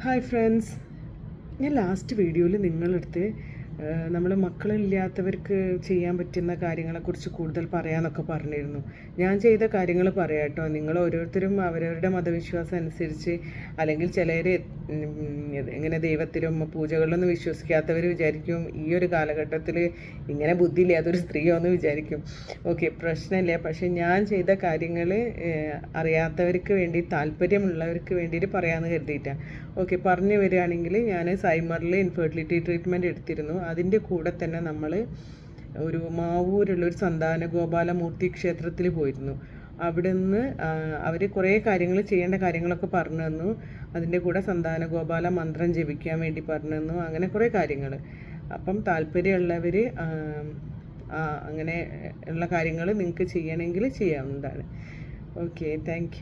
Hi friends ഞാൻ last വീഡിയോയിൽ നിങ്ങളടുത്ത് നമ്മൾ മക്കളില്ലാത്തവർക്ക് ചെയ്യാൻ പറ്റുന്ന കാര്യങ്ങളെക്കുറിച്ച് കൂടുതൽ പറയാമെന്നൊക്കെ പറഞ്ഞിരുന്നു. ഞാൻ ചെയ്ത കാര്യങ്ങൾ പറയാം കേട്ടോ നിങ്ങൾ ഓരോരുത്തരും അവരവരുടെ മതവിശ്വാസം അനുസരിച്ച് അല്ലെങ്കിൽ ചിലർ ഇങ്ങനെ ദൈവത്തിലും പൂജകളിലൊന്നും വിശ്വസിക്കാത്തവർ വിചാരിക്കും ഈ ഒരു കാലഘട്ടത്തിൽ ഇങ്ങനെ ബുദ്ധിയില്ലാത്തൊരു സ്ത്രീയോ എന്ന് വിചാരിക്കും. ഓക്കെ പ്രശ്നമില്ല. പക്ഷെ ഞാൻ ചെയ്ത കാര്യങ്ങൾ അറിയാത്തവർക്ക് വേണ്ടി താല്പര്യമുള്ളവർക്ക് വേണ്ടിയിട്ട് പറയാമെന്ന് കരുതിയിട്ടാണ് ഓക്കെ പറഞ്ഞു വരികയാണെങ്കിൽ ഞാൻ സൈമറിൽ ഇൻഫെർട്ടിലിറ്റി ട്രീറ്റ്മെന്റ് എടുത്തിരുന്നു. അതിന്റെ കൂടെ തന്നെ നമ്മൾ ഒരു മാവൂരുള്ള ഒരു സന്താന ഗോപാലമൂർത്തി ക്ഷേത്രത്തിൽ പോയിരുന്നു. അവിടെ നിന്ന് അവർ കുറേ കാര്യങ്ങൾ ചെയ്യേണ്ട കാര്യങ്ങളൊക്കെ പറഞ്ഞു തന്നു. അതിന്റെ കൂടെ സന്താന ഗോപാല മന്ത്രം ജപിക്കാൻ വേണ്ടി പറഞ്ഞു തന്നു. അങ്ങനെ കുറേ കാര്യങ്ങൾ അപ്പം താല്പര്യമുള്ളവർ അങ്ങനെ ഉള്ള കാര്യങ്ങൾ നിങ്ങൾക്ക് ചെയ്യണമെങ്കിൽ ചെയ്യാവുന്നതാണ്. Okay thank